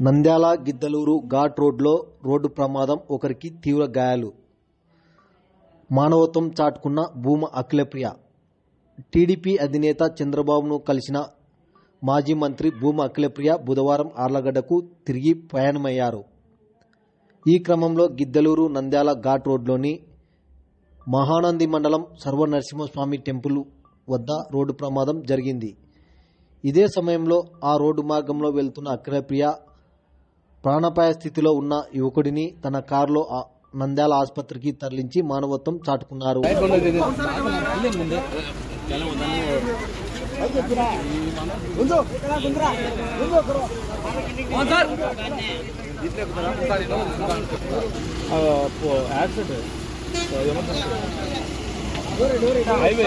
నంద్యాల గిద్దలూరు ఘాట్ రోడ్లో రోడ్డు ప్రమాదం ఒకరికి తీవ్ర గాయాలు. మానవత్వం చాటుకున్న భూమ అఖిలప్రియ. టీడీపీ అధినేత చంద్రబాబును కలిసిన మాజీ మంత్రి భూమ అఖిలప్రియ బుధవారం ఆర్లగడ్డకు తిరిగి ప్రయాణమయ్యారు. ఈ క్రమంలో గిద్దలూరు నంద్యాల ఘాట్ రోడ్లోని మహానంది మండలం సర్వనరసింహస్వామి టెంపుల్ వద్ద రోడ్డు ప్రమాదం జరిగింది. ఇదే సమయంలో ఆ రోడ్డు మార్గంలో వెళ్తున్న అఖిలప్రియ ప్రాణాపాయ స్థితిలో ఉన్న యువకుడిని తన కారులో నంద్యాల ఆసుపత్రికి తరలించి మానవత్వం చాటుకున్నారు. హైవే